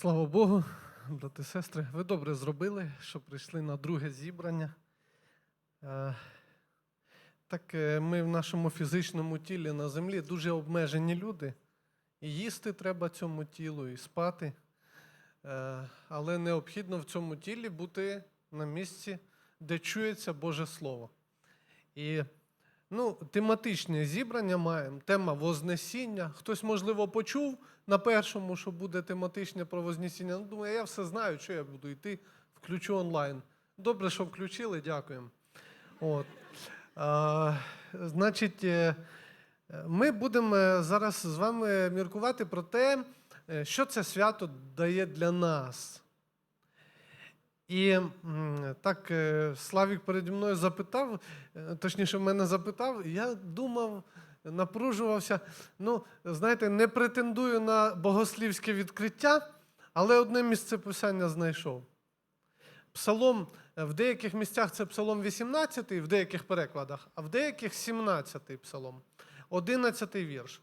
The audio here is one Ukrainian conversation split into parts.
Слава Богу, брати і сестри, ви добре зробили, що прийшли на друге зібрання. Е, Так, е, ми в нашому фізичному тілі на землі дуже обмежені люди. І їсти треба цьому тілу, і спати. Е, Але необхідно в цьому тілі бути на місці, де чується Боже Слово. І ну, тематичне зібрання маємо. Тема Вознесіння. Хтось, можливо, почув на першому, що буде тематичне про Вознесіння. Ну, думаю, я все знаю, що я буду йти, включу онлайн. Добре, що включили, дякуємо. От. А, значить, е, ми будемо е, зараз з вами міркувати про те, е, що це свято дає для нас. І так е, Славік переді мною запитав, е, точніше, мене запитав, і я думав, напружувався. Ну, знаєте, не претендую на богослівське відкриття, але одне місце писання знайшов. Псалом е, в деяких місцях це псалом 18, в деяких перекладах, а в деяких 17 псалом, 11 вірш.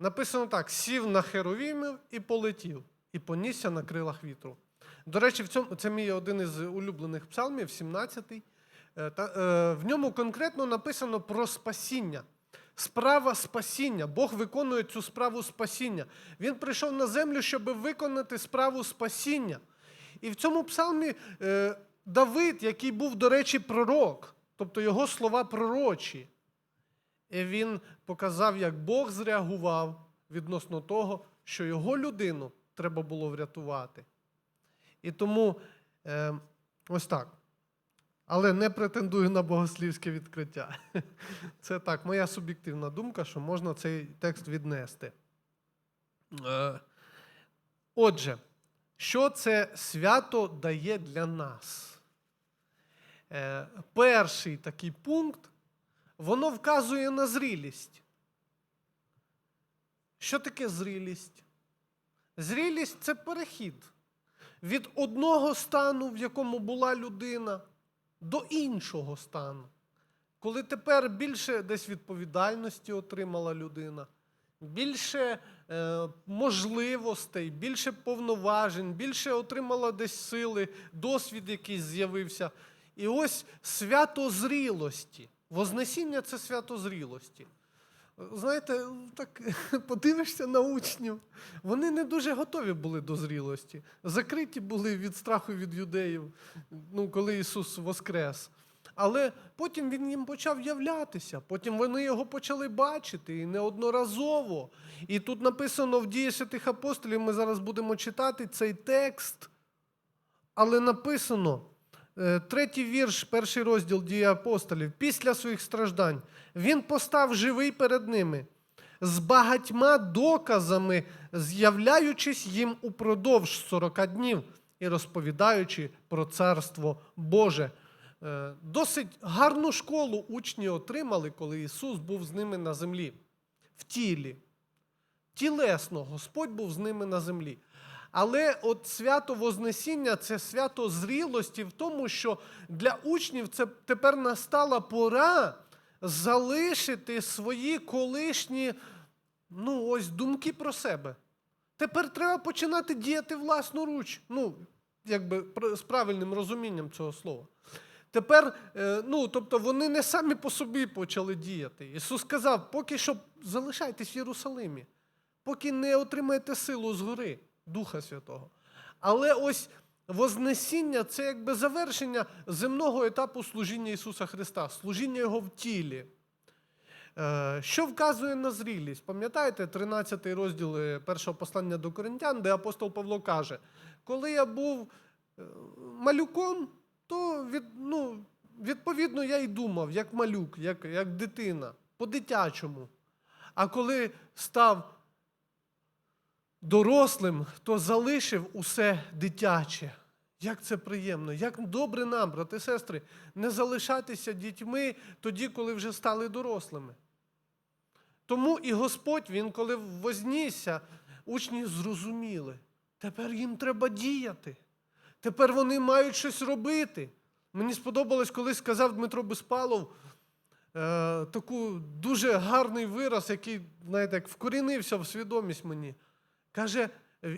Написано так: сів на херовімів і полетів, і понісся на крилах вітру. До речі, в цьому, це мій один із улюблених псалмів, 17-й. Е, е, в ньому конкретно написано про спасіння. Справа спасіння. Бог виконує цю справу спасіння. Він прийшов на землю, щоб виконати справу спасіння. І в цьому псалмі е, Давид, який був, до речі, пророк, тобто його слова пророчі, і він показав, як Бог зреагував відносно того, що його людину треба було врятувати. І тому е, ось так. Але не претендую на богослівське відкриття. Це так, моя суб'єктивна думка, що можна цей текст віднести. Е, Отже, що це свято дає для нас? Е, Перший такий пункт, воно вказує на зрілість. Що таке зрілість? Зрілість це перехід від одного стану, в якому була людина, до іншого стану. Коли тепер більше десь відповідальності отримала людина, більше е, можливостей, більше повноважень, більше отримала десь сили, досвід якийсь з'явився. І ось свято зрілості. Вознесіння це свято зрілості. Знаєте, так подивишся на учнів, вони не дуже готові були до зрілості. Закриті були від страху від юдеїв, ну, коли Ісус воскрес. Але потім Він їм почав являтися, потім вони його почали бачити і неодноразово. І тут написано в дії святих апостолів, ми зараз будемо читати цей текст. Але написано, третій вірш, перший розділ дії апостолів, після своїх страждань, він постав живий перед ними, з багатьма доказами, з'являючись їм упродовж 40 днів і розповідаючи про царство Боже. Е, Досить гарну школу учні отримали, коли Ісус був з ними на землі, в тілі. Тілесно Господь був з ними на землі. Але от свято Вознесіння це свято зрілості в тому, що для учнів це тепер настала пора залишити свої колишні ну, ось, думки про себе. Тепер треба починати діяти власноруч. Ну, якби з правильним розумінням цього слова. Тепер, е, ну, тобто вони не самі по собі почали діяти. Ісус сказав, поки що залишайтесь в Єрусалимі, поки не отримаєте силу згори Духа Святого. Але ось Вознесіння це якби завершення земного етапу служіння Ісуса Христа, служіння Його в тілі. Е, Що вказує на зрілість? Пам'ятаєте 13 розділ е, першого послання до Коринтян, де апостол Павло каже: коли я був е, малюком, то від, ну, відповідно я й думав, як малюк, як, як дитина, по-дитячому. А коли став дорослим, то залишив усе дитяче. Як це приємно, як добре нам, брати і сестри, не залишатися дітьми тоді, коли вже стали дорослими. Тому і Господь, Він, коли вознісся, учні зрозуміли, тепер їм треба діяти. Тепер вони мають щось робити. Мені сподобалось, коли сказав Дмитро Безпалов е, таку дуже гарний вираз, який, знаєте, як вкорінився в свідомість мені. Каже,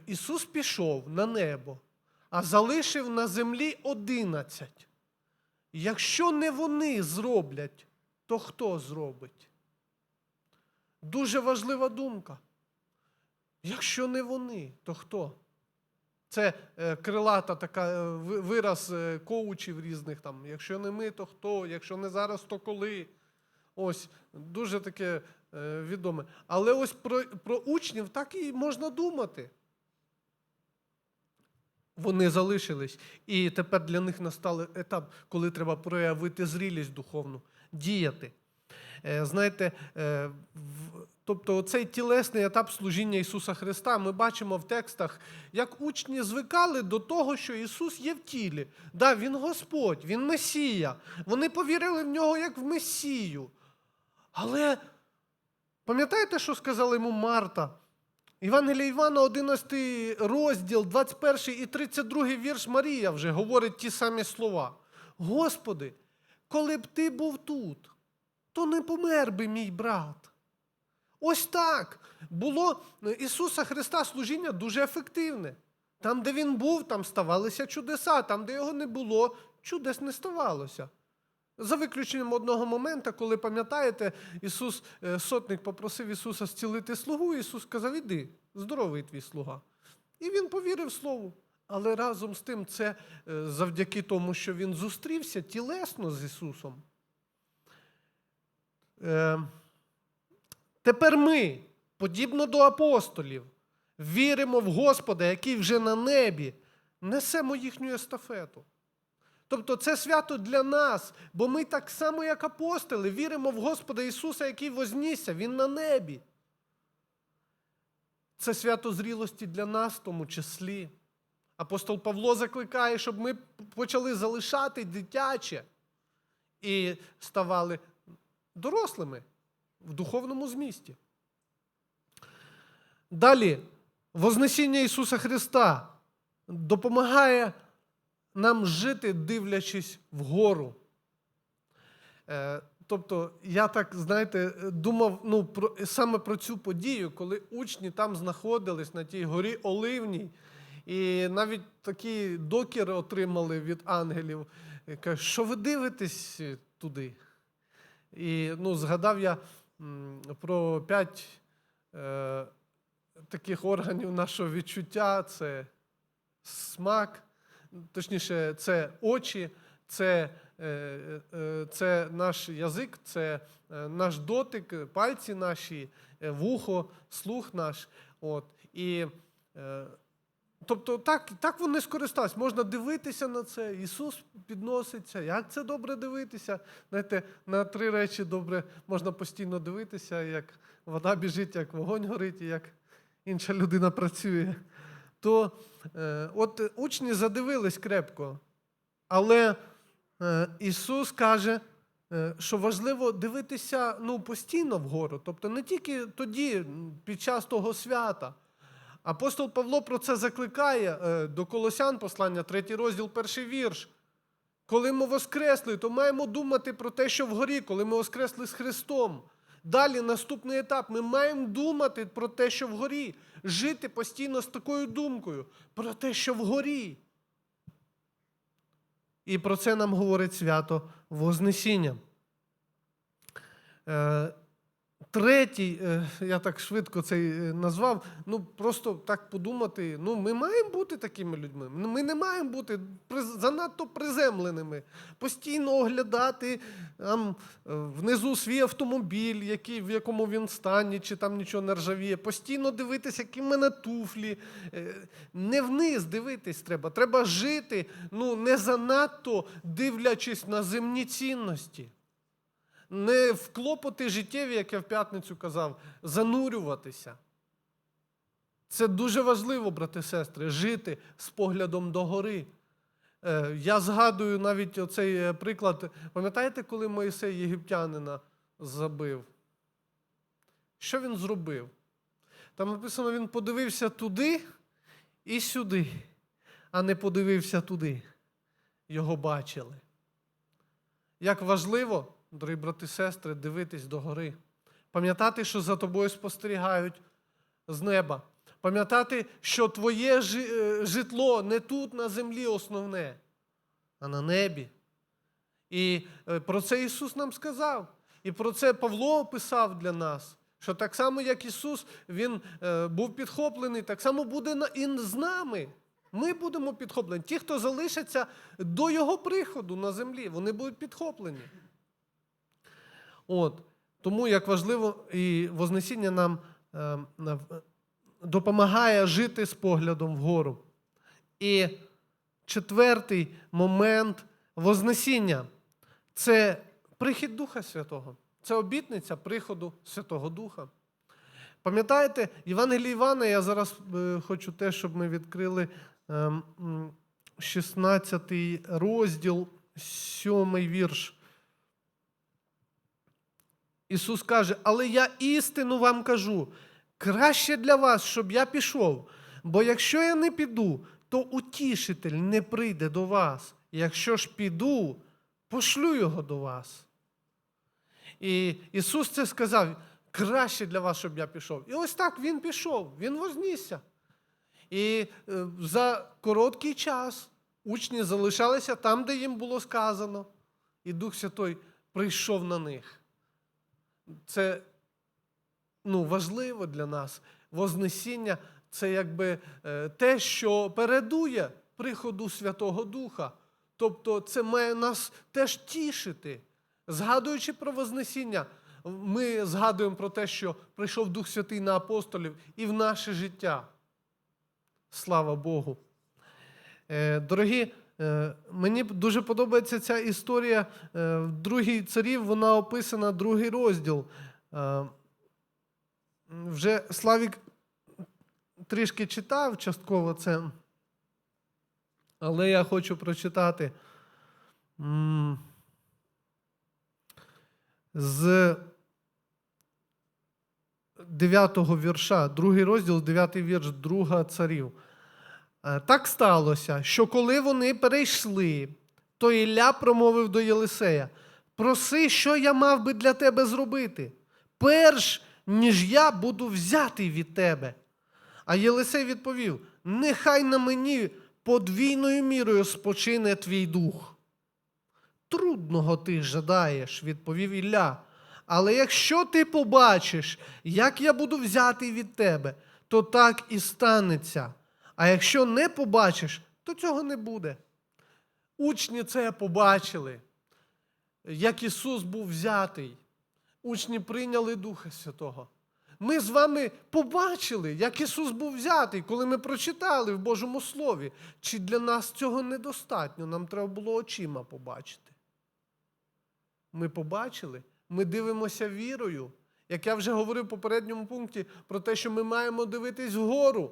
Ісус пішов на небо, а залишив на землі одинадцять. Якщо не вони зроблять, то хто зробить? Дуже важлива думка. Якщо не вони, то хто? Це е, крилата така е, вираз е, коучів різних там. Якщо не ми, то хто? Якщо не зараз, то коли? Ось дуже таке е, відоме. Але ось про, про учнів так і можна думати. Вони залишились. І тепер для них настав етап, коли треба проявити зрілість духовну, діяти. Е, Знаєте, е, тобто цей тілесний етап служіння Ісуса Христа ми бачимо в текстах, як учні звикали до того, що Ісус є в тілі. Да, Він Господь, Він Месія. Вони повірили в нього як в Месію. Але пам'ятаєте, що сказала йому Марта? Євангелія Івана, 11 розділ, 21 і 32 вірш Марія вже говорить ті самі слова. Господи, коли б ти був тут, то не помер би мій брат. Ось так. Було Ісуса Христа служіння дуже ефективне. Там, де Він був, там ставалися чудеса, там, де його не було, чудес не ставалося. За виключенням одного моменту, коли пам'ятаєте, Ісус, е, сотник попросив Ісуса зцілити слугу, Ісус сказав: Іди, здоровий твій слуга. І він повірив Слову. Але разом з тим, це е, завдяки тому, що він зустрівся тілесно з Ісусом. Е, Тепер ми, подібно до апостолів, віримо в Господа, який вже на небі, несемо їхню естафету. Тобто це свято для нас, бо ми так само, як апостоли, віримо в Господа Ісуса, який вознісся, Він на небі. Це свято зрілості для нас в тому числі. Апостол Павло закликає, щоб ми почали залишати дитяче і ставали дорослими в духовному змісті. Далі, Вознесіння Ісуса Христа допомагає нам жити, дивлячись вгору. Е, Тобто, я так, знаєте, думав ну, про, саме про цю подію, коли учні там знаходились на тій горі Оливній, і навіть такі докіри отримали від ангелів. Кажуть, що ви дивитесь туди? І ну, згадав я про п'ять е, таких органів нашого відчуття: це смак, точніше, це очі, це, е, е, це наш язик, це е, наш дотик, пальці наші, вухо, слух наш. От. І, тобто, так, так вони скористались. Можна дивитися на це. Ісус підноситься. Як це добре дивитися? Знаєте, на три речі добре можна постійно дивитися, як вода біжить, як вогонь горить, і як інша людина працює. То е, от учні задивились крепко. Але е, Ісус каже, е, що важливо дивитися ну, постійно вгору, тобто не тільки тоді, під час того свята. Апостол Павло про це закликає до Колосян, послання, 3 розділ, перший вірш. Коли ми воскресли, то маємо думати про те, що вгорі, коли ми воскресли з Христом. Далі наступний етап. Ми маємо думати про те, що вгорі, жити постійно з такою думкою, про те, що вгорі. І про це нам говорить свято Вознесіння. Третій, е, я так швидко цей е, назвав, ну просто так подумати, ну ми маємо бути такими людьми. Ми не маємо бути занадто приземленими, постійно оглядати там, е, внизу свій автомобіль, який, в якому він стані, чи там нічого не ржавіє, постійно дивитися, які в мене туфлі. Не вниз дивитись треба. Треба жити, ну не занадто дивлячись на земні цінності не в клопоти життєві, як я в п'ятницю казав, занурюватися. Це дуже важливо, брати і сестри, жити з поглядом догори. Е, Я згадую навіть оцей е, приклад. Пам'ятаєте, коли Моїсей єгиптянина забив? Що він зробив? Там написано, він подивився туди і сюди, а не подивився туди. Його бачили. Як важливо, дорогі брати і сестри, дивитись догори, пам'ятати, що за тобою спостерігають з неба. Пам'ятати, що твоє е, житло не тут на землі основне, а на небі. І е, про це Ісус нам сказав. І про це Павло описав для нас. Що так само, як Ісус, Він е, був підхоплений, так само буде і з нами. Ми будемо підхоплені. Ті, хто залишаться до Його приходу на землі, вони будуть підхоплені. От. Тому як важливо, і Вознесіння нам е, допомагає жити з поглядом вгору. І четвертий момент Вознесіння це прихід Духа Святого. Це обітниця приходу Святого Духа. Пам'ятаєте, Євангелії Івана, я зараз е, хочу те, щоб ми відкрили ем, 16 розділ, 7 вірш. Ісус каже, але я істину вам кажу, краще для вас, щоб я пішов. Бо якщо я не піду, то утішитель не прийде до вас. Якщо ж піду, пошлю його до вас. І Ісус це сказав, краще для вас, щоб я пішов. І ось так Він пішов, Він вознісся. І е, за короткий час учні залишалися там, де їм було сказано, і Дух Святой прийшов на них. Це ну, важливо для нас. Вознесіння це якби е, те, що передує приходу Святого Духа. Тобто це має нас теж тішити. Згадуючи про Вознесіння, ми згадуємо про те, що прийшов Дух Святий на апостолів і в наше життя. Слава Богу. Е, Дорогі, мені дуже подобається ця історія е, в другій царів, вона описана другий розділ. Е, Вже Славік трішки читав частково це, але я хочу прочитати з 9 вірша, другий розділ, 9 вірш, друга царів. Е, Так сталося, що коли вони перейшли, то Ілля промовив до Єлисея: проси, що я мав би для тебе зробити, перш ніж я буду взятий від тебе. А Єлисей відповів: Нехай на мені подвійною мірою спочине твій дух. Трудного ти жадаєш, відповів Ілля. Але якщо ти побачиш, як я буду взятий від тебе, то так і станеться. А якщо не побачиш, то цього не буде. Учні це побачили, як Ісус був взятий. Учні прийняли Духа Святого. Ми з вами побачили, як Ісус був взятий, коли ми прочитали в Божому Слові. Чи для нас цього недостатньо? Нам треба було очима побачити. Ми побачили, ми дивимося вірою. Як я вже говорив в попередньому пункті про те, що ми маємо дивитись вгору.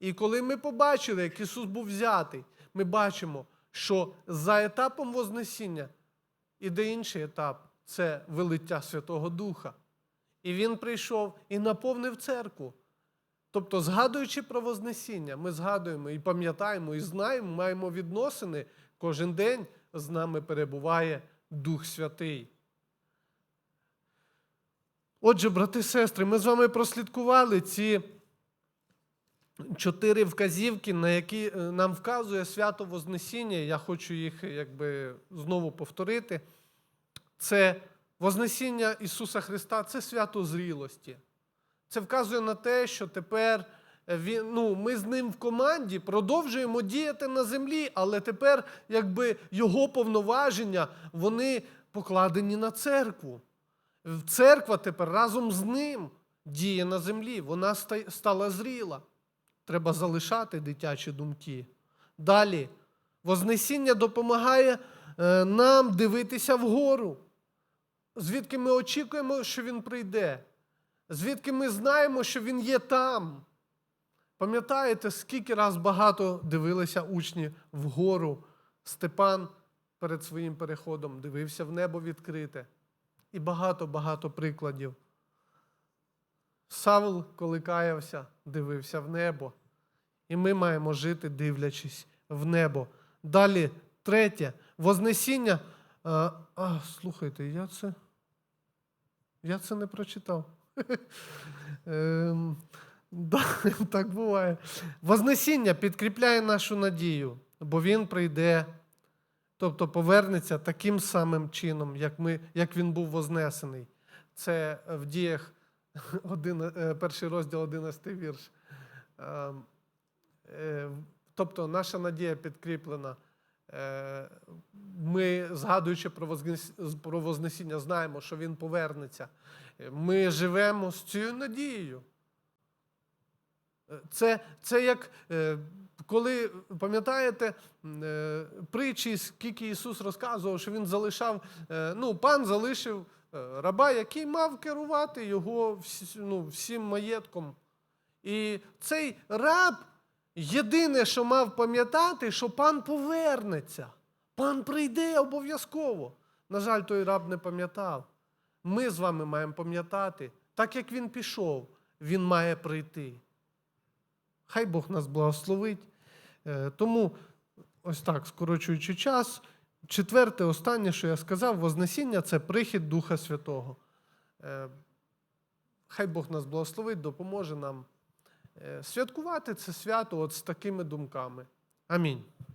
І коли ми побачили, як Ісус був взятий, ми бачимо, що за етапом Вознесіння іде інший етап це вилиття Святого Духа. І Він прийшов і наповнив церкву. Тобто, згадуючи про Вознесіння, ми згадуємо і пам'ятаємо, і знаємо, маємо відносини. Кожен день з нами перебуває Дух Святий. Отже, брати і сестри, ми з вами прослідкували ці чотири вказівки, на які е, нам вказує свято Вознесіння. Я хочу їх якби знову повторити. Це Вознесіння Ісуса Христа це свято зрілості. Це вказує на те, що тепер е, він, ну, ми з ним в команді продовжуємо діяти на землі, але тепер якби його повноваження вони покладені на церкву. Церква тепер разом з ним діє на землі, вона стала зріла. Треба залишати дитячі думки. Далі, Вознесіння допомагає е, нам дивитися вгору, звідки ми очікуємо, що Він прийде, звідки ми знаємо, що Він є там. Пам'ятаєте, скільки раз багато дивилися учні вгору? Степан перед своїм переходом дивився в небо відкрите. І багато-багато прикладів. Савл, коли каявся, дивився в небо. І ми маємо жити, дивлячись в небо. Далі, третє, Вознесіння. А, а, слухайте, я це. Я це не прочитав. Ем, так буває. Вознесіння підкріпляє нашу надію, бо він прийде, тобто повернеться таким самим чином, як, ми, як він був вознесений. Це в діях один, е, перший розділ, 11 вірш. Е, е, Тобто наша надія підкріплена. Ми, згадуючи про вознес- Вознесіння, знаємо, що він повернеться. Ми живемо з цією надією. Це, це як коли, пам'ятаєте, притчі, скільки Ісус розказував, що Він залишав, ну, пан залишив раба, який мав керувати його ну, всім маєтком. І цей раб єдине, що мав пам'ятати, що пан повернеться. Пан прийде обов'язково. На жаль, той раб не пам'ятав. Ми з вами маємо пам'ятати, так як він пішов, він має прийти. Хай Бог нас благословить. Е, Тому, ось так, скорочуючи час, четверте, останнє, що я сказав, Вознесіння це прихід Духа Святого. Е, Хай Бог нас благословить, допоможе нам е, святкувати це свято от з такими думками. Амінь.